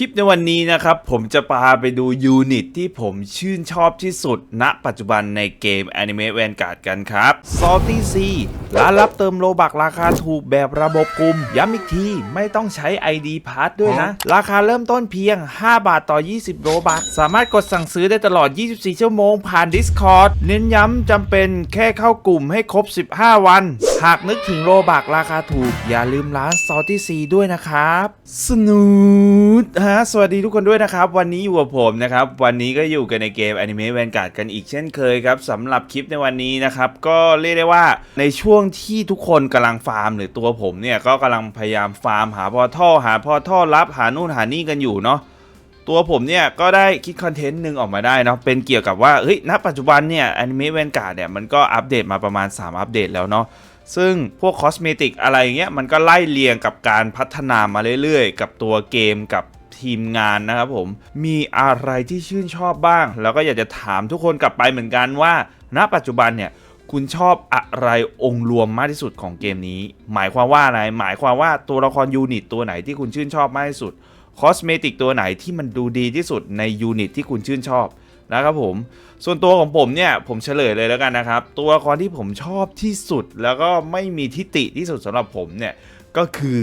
คลิปในวันนี้นะครับ ผมจะพาไปดูยูนิตที่ผมชื่นชอบที่สุด ณ ปัจจุบันในเกม Anime Vanguard กันครับ Salty Sea ร้านรับเติมโลบักราคาถูกแบบระบบกลุ่ม ย้ำอีกที ไม่ต้องใช้ ID Pass ด้วยนะ ราคาเริ่มต้นเพียง 5 บาทต่อ 20 โลบัก สามารถกดสั่งซื้อได้ตลอด 24 ชั่วโมงผ่าน Discord เน้นย้ำจำเป็นแค่เข้ากลุ่มให้ครบ 15 วัน หากนึกถึงโลบักราคาถูก อย่าลืมร้าน Salty Sea ด้วยนะครับ สนุดฮะ สวัสดีทุกคนด้วยนะครับ วันนี้อยู่กับผมนะครับ วันนี้ก็อยู่กันในเกม Anime Vanguard กันอีกเช่นเคยครับสำหรับคลิปในวันนี้นะครับ ก็เรียกได้ว่าในช่วงที่ทุกคนกำลังฟาร์ม หรือตัวผมเนี่ย ก็กำลังพยายามฟาร์มหาพอท่อหาพอท่อรับหานู่นหานี่กันอยู่เนาะตัวผมเนี่ยก็ได้คิดคอนเทนต์หนึ่งออกมาได้เนาะเป็นเกี่ยวกับว่าเฮ้ยณปัจจุบันเนี่ยอนิเมะแวนการ์ดเนี่ยมันก็อัปเดตมาประมาณ 3 อัปเดตแล้วเนาะซึ่งพวกคอสเมติกอะไรเงี้ยมันก็ไล่เรียงกับการพัฒนามาเรื่อยๆ กับตัวเกมกับ ทีมงานนะครับผมมีอะไรที่ชื่นชอบบ้าง แล้วก็อยากจะถามทุกคนกลับไปเหมือนกันว่า ณปัจจุบันเนี่ยคุณชอบอะไรองค์รวมมากที่สุดของเกมนี้ หมายความว่าอะไร หมายความว่าตัวละครยูนิตตัวไหนที่คุณชื่นชอบมากที่สุด คอสเมติกตัวไหนที่มันดูดีที่สุดในยูนิตที่คุณชื่นชอบนะครับผม ส่วนตัวของผมเนี่ยผมเฉลยเลยแล้วกันนะครับ ตัวละครที่ผมชอบที่สุดแล้วก็ไม่มีทิติที่สุดสำหรับผมเนี่ยก็คือ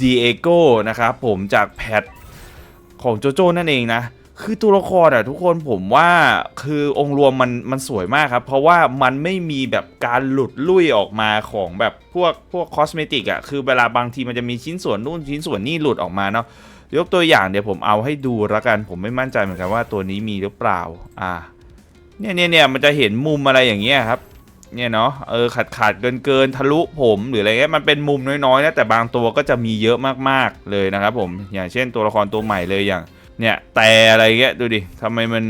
ดีเอโกนะครับผมจากแพท ของโจโจ้นั่นเองนะ คือตัวละครอะทุกคนผมว่าคือองค์รวมมันมันสวยมากครับ เพราะว่ามันไม่มีแบบการหลุดลุ่ยออกมาของแบบพวกพวกคอสเมติกอะคือเวลาบางทีมันจะมีชิ้นส่วนนู่นชิ้นส่วนนี่หลุดออกมาเนาะยกตัวอย่างเดี๋ยวผมเอาให้ดูละกันผมไม่มั่นใจเหมือนกันว่าตัวนี้มีหรือเปล่าอ่าเนี่ยเนี่ยเนี่ยมันจะเห็นมุมอะไรอย่างเงี้ยครับ เนี่ยเนาะเออขาดขาดเกินเกินทะลุผมหรืออะไรเงี้ยมันเป็นมุมน้อยๆนะแต่บางตัวก็จะมีเยอะมากๆเลยนะครับผมอย่างเช่นตัวละครตัวใหม่เลยอย่างเนี่ยแต่อะไรเงี้ยดูดิทำไมมัน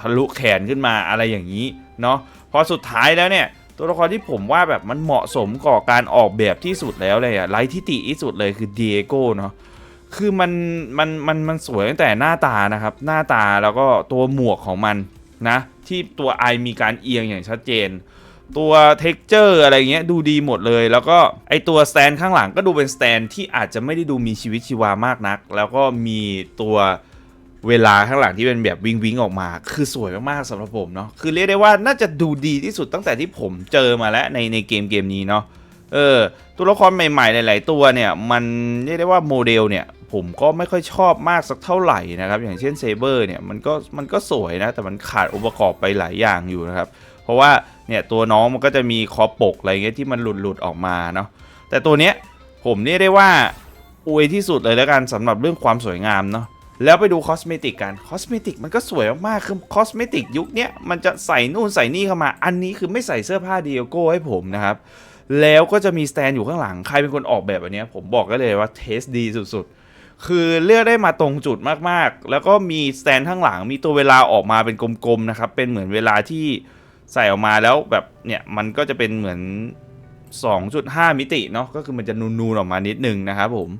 ทะลุแขนขึ้นมาอะไรอย่างนี้เนาะพอสุดท้ายแล้วเนี่ยตัวละครที่ผมว่าแบบมันเหมาะสมก่อการออกแบบที่สุดแล้วเลยอะไร้ที่ติที่สุดเลยคือเดียโก้เนาะคือมันมันมันมันสวยตั้งแต่หน้าตานะครับ หน้าตาแล้วก็ตัวหมวกของมันนะ ที่ตัวไอมีการเอียงอย่างชัดเจน ตัวเท็กเจอร์อะไรเงี้ยดูดีหมดเลย แล้วก็ไอตัวสแตนข้างหลังก็ดูเป็นสแตนที่อาจจะไม่ได้ดูมีชีวิตชีวามากนัก แล้วก็มีตัวเวลาข้างหลังที่เป็นแบบวิงวิงออกมา คือสวยมากๆสำหรับผมเนาะคือเรียกได้ว่าน่าจะดูดีที่สุดตั้งแต่ที่ผมเจอมาแล้วในในเกมเกมนี้เนาะเออตัวละครใหม่ๆหลาย ๆ ตัวเนี่ย มันเรียกได้ว่าโมเดลเนี่ย ผมก็ไม่ค่อยชอบมากสักเท่าไหร่นะครับ อย่างเช่นเซเบอร์เนี่ยมันก็มันก็สวยนะ แต่มันขาดองค์ประกอบไปหลายอย่างอยู่นะครับ เพราะว่าเนี่ยตัวน้องมันก็จะมีคอปกอะไรเงี้ยที่มันหลุดหลุดออกมาเนาะแต่ตัวเนี้ยผมเรียกได้ว่าอวยที่สุดเลยแล้วกันสำหรับเรื่องความสวยงามเนาะแล้วไปดูคอสเมติกกันคอสเมติกมันก็สวยมากๆคือคอสเมติกยุคนี้มันจะใส่นู่นใส่นี่เข้ามา อันนี้คือไม่ใส่เสื้อผ้าดีโอโก้ให้ผมนะครับ แล้วก็จะมีสแตนอยู่ข้างหลัง ใครเป็นคนออกแบบอันเนี้ยผมบอกก็เลยว่าเทสดีสุดๆ คือเลือกได้มาตรงจุดมากๆ แล้วก็มีสแตนข้างหลังมีตัวเวลาออกมาเป็นกลมๆนะครับ เป็นเหมือนเวลาที่ใส่ออกมาแล้วแบบเนี่ยมันก็จะเป็นเหมือน 2.5 มิติเนาะก็คือมันจะนูนๆออกมานิดนึงนะครับผม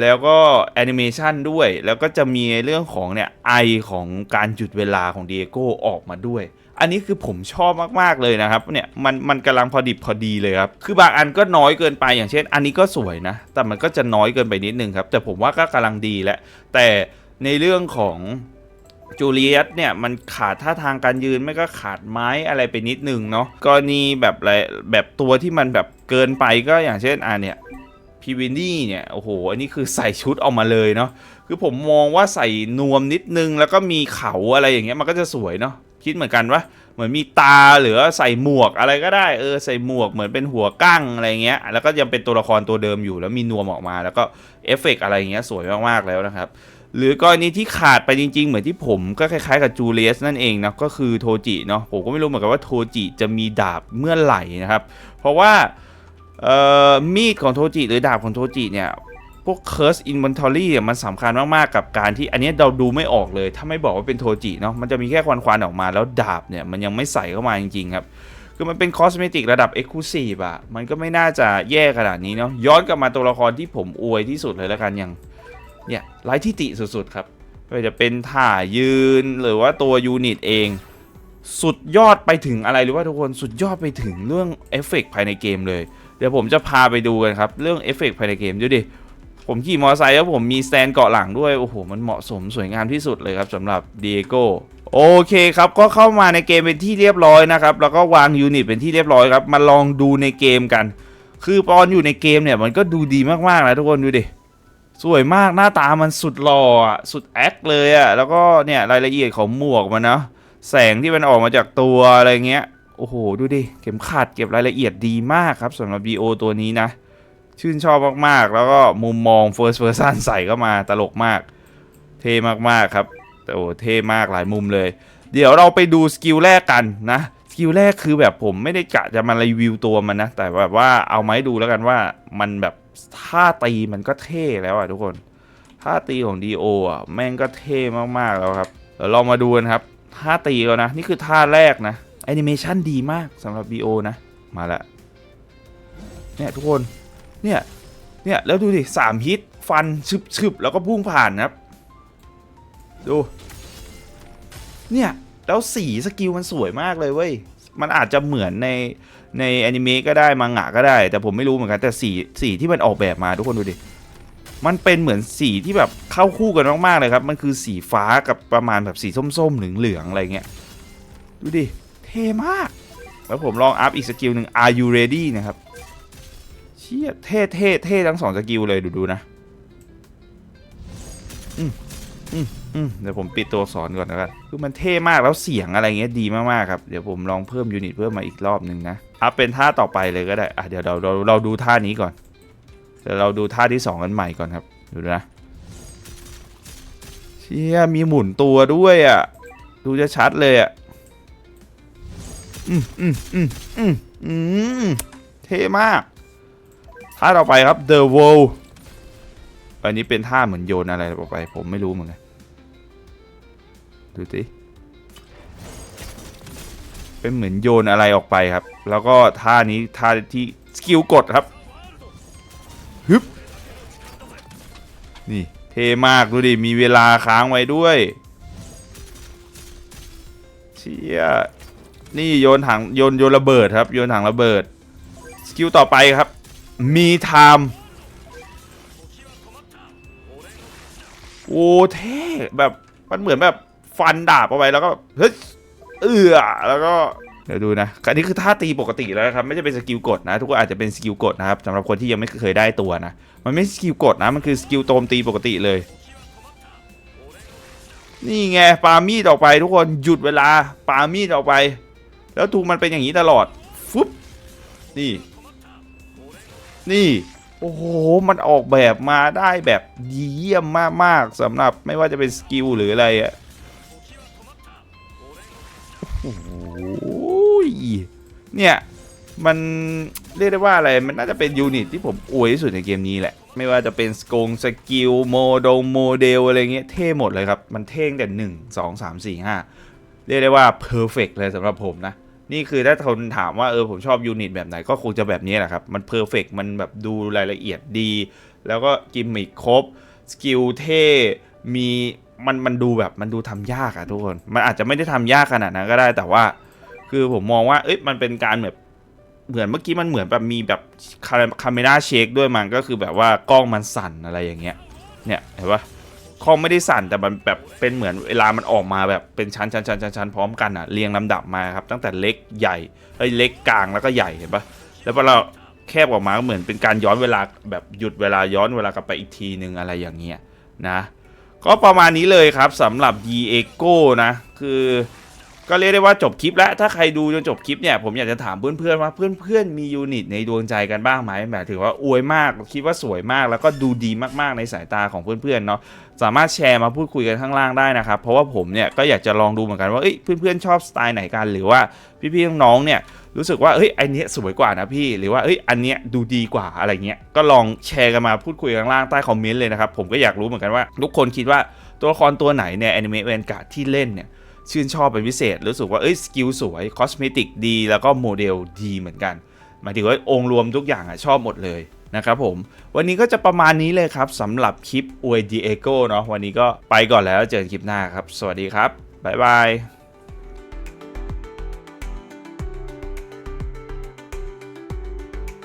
แล้วก็แอนิเมชันด้วย แล้วก็จะมีเรื่องของเนี่ยไอของการหยุดเวลาของดีเอโกออกมาด้วย อันนี้คือผมชอบมากๆเลยนะครับเนี่ยมันมันกำลังพอดิบพอดีเลยครับคือบางอันก็น้อยเกินไปอย่างเช่น อันนี้ก็สวยนะ แต่มันก็จะน้อยเกินไปนิดนึงครับ แต่ผมว่าก็กำลังดีแหล้วแต่ในเรื่องของจูเลียตเนี่ยมันขาดท่าทางการยืนไม่ก็ขาดไม้อะไรไปนิดนึงเนาะกรณีแบบอะไรแบบตัวที่มันแบบเกินไปก็อย่างเช่นอ่าเนี่ยพีวินนี่เนี่ยโอ้โหอันนี้คือใส่ชุดออกมาเลยเนาะคือผมมองว่าใส่นวมนิดนึงแล้วก็มีเขาอะไรอย่างเงี้ยมันก็จะสวยเนาะ คิดเหมือนกันว่าเหมือนมีตาหรือใส่หมวกอะไรก็ได้เออใส่หมวกเหมือนเป็นหัวกั้งอะไรเงี้ย แล้วก็ยังเป็นตัวละครตัวเดิมอยู่แล้วมีนวมออกมา แล้วก็เอฟเฟกต์อะไรเงี้ยสวยมากๆแล้วนะครับหรือกรณีที่ขาดไปจริง ๆ เหมือนที่ผมก็คล้ายๆกับจูเลียสนั่นเองนะก็คือโทจิเนาะผมก็ไม่รู้เหมือนกันว่าโทจิจะมีดาบเมื่อไหร่นะครับ เพราะว่ามีดของโทจิหรือดาบของโทจิเนี่ย พวก curse inventory เนี่ยมันสำคัญมาก ๆ กับการที่อันนี้เราดูไม่ออกเลย ถ้าไม่บอกว่าเป็นโทจิเนาะมันจะมีแค่ควันๆออกมา แล้วดาบเนี่ยมันยังไม่ใส่เข้ามาจริง ๆ ครับ คือมันเป็นคอสเมติกระดับ Exclusive อะมันก็ไม่น่าจะแย่ขนาดนี้เนาะย้อนกลับมาตัวละครที่ผมอวยที่สุดเลยแล้วกันอย่างเนี่ยไร้ที่ติสุด ๆ ครับไม่ว่าจะเป็นท่ายืนหรือว่าตัวยูนิตเอง สุดยอดไปถึงอะไรหรือว่าทุกคนสุดยอดไปถึงเรื่องเอฟเฟกต์ภายในเกมเลยเดี๋ยวผมจะพาไปดูกันครับเรื่องเอฟเฟกต์ภายในเกมดูดิ ผมขี่มอเตอร์ไซค์แล้วผมมีสแตนเกาะหลังด้วย โอ้โห มันเหมาะสมสวยงามที่สุดเลยครับสำหรับเดียโกโอเคครับ ก็เข้ามาในเกมเป็นที่เรียบร้อยนะครับ แล้วก็วางยูนิตเป็นที่เรียบร้อยครับ มาลองดูในเกมกัน คือตอนอยู่ในเกมเนี่ยมันก็ดูดีมากๆนะทุกคนดูดิ สวยมากหน้าตามันสุดหล่ออะสุดแอคเลยอะแล้วก็เนี่ยรายละเอียดของหมวกมันนะ แสงที่มันออกมาจากตัวอะไรเงี้ย โอ้โห ดูดิ เข็มขัดเก็บรายละเอียดดีมากครับสำหรับ BO ตัวนี้นะ ชื่นชอบมากๆ แล้วก็มุมมอง first person ใส่เข้ามาตลกมาก เท่มากๆครับแต่โอ้เท่มากหลายมุมเลย เดี๋ยวเราไปดูสกิลแรกกันนะ สกิลแรกคือแบบผมไม่ได้กะจะมารีวิวตัวมันนะ แต่แบบว่าเอามาให้ดูแล้วกันว่ามันแบบท่าตีมันก็เท่แล้วอะทุกคน ท่าตีของ DO อะแม่งก็เท่มากๆแล้วครับเดี๋ยวเรามาดูกันครับท่าตีแล้วนะ นี่คือท่าแรกนะแอนิเมชันดีมากสำหรับ DO นะ มาละเนี่ยทุกคน เนี่ย เนี่ย แล้วดูดิสามฮิต ฟันชึบชึบแล้วก็พุ่งผ่านนะครับ ดู เนี่ย แล้วสีสกิลมันสวยมากเลยเว้ย มันอาจจะเหมือนในในแอนิเมะก็ได้มังงะก็ได้ แต่ผมไม่รู้เหมือนกันแต่สีสีที่มันออกแบบมาทุกคนดูดิ มันเป็นเหมือนสีที่แบบเข้าคู่กันมากๆเลยครับ มันคือสีฟ้ากับประมาณแบบสีส้มๆเหลืองๆอะไรเงี้ย ดูดิ เท่มาก แล้วผมลองอัพอีกสกิลหนึ่ง Are you ready นะครับ เียเท่เท่เท่ทั้งสองสกิลเลยดูดูนะอืมอืมอืมเดี๋ยวผมปิดตัวสอนก่อนนะครับคือมันเท่มากแล้วเสียงอะไรเงี้ยดีมากๆครับ เดี๋ยวผมลองเพิ่มยูนิตเพิ่มมาอีกรอบหนึ่งนะอัพเป็นท่าต่อไปเลยก็ได้อะเดี๋ยวเราเราเราดูท่านี้ก่อนเดี๋ยวเราดูท่าที่สองกันใหม่ก่อนครับดูนะเชี่ยมีหมุนตัวด้วยอะดูจะชัดเลยอะอืมอืมอืมอืมอืมเท่มาก ท่าต่อไปครับ The World อันนี้เป็นท่าเหมือนโยนอะไรออกไป ผมไม่รู้เหมือนกัน ดูสิเป็นเหมือนโยนอะไรออกไปครับ แล้วก็ท่านี้ท่าที่สกิลกดครับฮึบนี่เท่มากดูดิ มีเวลาค้างไว้ด้วย เชี่ย นี่โยนถังโยนโยนระเบิดครับ โยนถังระเบิด สกิลต่อไปครับ มีไทม์โอ้เท่แบบมันเหมือนแบบฟันดาบเอาไว้แล้วก็เฮ้ยเอือแล้วก็เดี๋ยวดูนะอันนี้คือท่าตีปกติแล้วนะครับ ไม่ใช่เป็นสกิลกดนะ ทุกคนอาจจะเป็นสกิลกดนะครับสำหรับคนที่ยังไม่เคยได้ตัวนะ มันไม่สกิลกดนะ มันคือสกิลโจมตีปกติเลย นี่ไงปามีดออกไปทุกคนหยุดเวลาปามีดออกไป แล้วถูกมันเป็นอย่างนี้ตลอดฟุ๊บนี่ นี่ โอ้โห มันออกแบบมาได้แบบดีเยี่ยมมากๆสำหรับไม่ว่าจะเป็นสกิลหรืออะไรอะโอ้โหเนี่ยมันเรียกได้ว่าอะไร มันน่าจะเป็นยูนิตที่ผมอวยที่สุดในเกมนี้แหละ ไม่ว่าจะเป็นสกงสกิลโมดโมเดลอะไรเงี้ยเท่หมดเลยครับ มันเท่งแต่หนึ่งสองสามสี่ห้าเรียกได้ว่าเพอร์เฟกเลยสำหรับผมนะ นี่คือถ้าคนถามว่าเออผมชอบยูนิตแบบไหนก็คงจะแบบนี้แหละครับ มันเพอร์เฟกมันแบบดูรายละเอียดดี แล้วก็กิมมิคครบ สกิลเท่ มีมันมันดูแบบมันดูทำยากอะทุกคน มันอาจจะไม่ได้ทำยากขนาดนั้นก็ได้แต่ว่า คือผมมองว่าเอ้ยมันเป็นการแบบเหมือนเมื่อกี้มันเหมือนแบบมีแบบคาเมราเชคด้วยมันก็คือแบบว่ากล้องมันสั่นอะไรอย่างเงี้ยเนี่ยเห็นปะ คอไม่ได้สั่นแต่มันแบบเป็นเหมือนเวลามันออกมาแบบเป็นชั้นชั้นชั้นชั้นชั้นพร้อมกันอะเรียงลำดับมาครับตั้งแต่เล็กใหญ่เอ้ยเล็กกลางแล้วก็ใหญ่เห็นปะแล้วพอเราแคบออกมาก็เหมือนเป็นการย้อนเวลาแบบหยุดเวลาย้อนเวลากลับไปอีกทีหนึ่งอะไรอย่างเงี้ยนะ ก็ประมาณนี้เลยครับสำหรับ d e g o นะ คือ ก็เรียกได้ว่าจบคลิปแล้ว ถ้าใครดูจนจบคลิปเนี่ย ผมอยากจะถามเพื่อนๆว่าเพื่อนๆมียูนิตในดวงใจกันบ้างไหมหมายถึงว่าอวยมาก คิดว่าสวยมากแล้วก็ดูดีมากๆในสายตาของเพื่อนๆเนาะสามารถแชร์มาพูดคุยกันข้างล่างได้นะครับ เพราะว่าผมเนี่ยก็อยากจะลองดูเหมือนกันว่าเพื่อนๆชอบสไตล์ไหนกันหรือว่าพี่ๆน้องๆเนี่ยรู้สึกว่าเฮ้ยอันเนี้ยสวยกว่านะพี่ หรือว่าเฮ้ยอันเนี้ยดูดีกว่าอะไรเงี้ยก็ลองแชร์กันมาพูดคุยกันข้างล่างใต้คอมเมนต์เลยนะครับผมก็อยากรู้เหมือนกันว่า ทุกคนคิดว่าตัวละครตัวไหนเนี่ยแอนิเมะแวนการ์ดที่เล่นเนี่ย ชื่นชอบเป็นพิเศษ รู้สึกว่าเอ้ยสกิลสวยคอสเมติกดี แล้วก็โมเดลดีเหมือนกันหมายถึงว่าองค์รวมทุกอย่างอะชอบหมดเลยนะครับผม วันนี้ก็จะประมาณนี้เลยครับสำหรับคลิปอวยดีเอโก้เนาะวันนี้ก็ไปก่อนแล้วเจอกันคลิปหน้าครับ สวัสดีครับ บ๊ายบาย